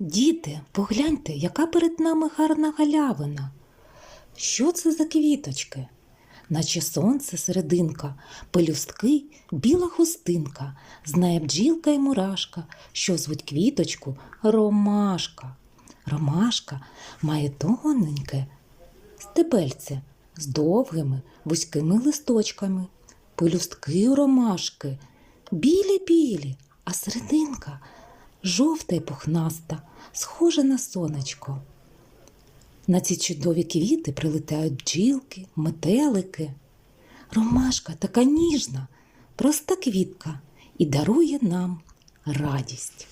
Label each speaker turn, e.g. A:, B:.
A: Діти, погляньте, яка перед нами гарна галявина. Що це за квіточки? Наче сонце серединка, пелюстки, біла хустинка, знає бджілка й мурашка, що звуть квіточку ромашка. Ромашка має тоненьке стебельце з довгими вузькими листочками. Пелюстки у ромашки білі-білі, а серединка жовта й пухнаста, схожа на сонечко. На ці чудові квіти прилетають бджілки, метелики. Ромашка така ніжна, проста квітка і дарує нам радість.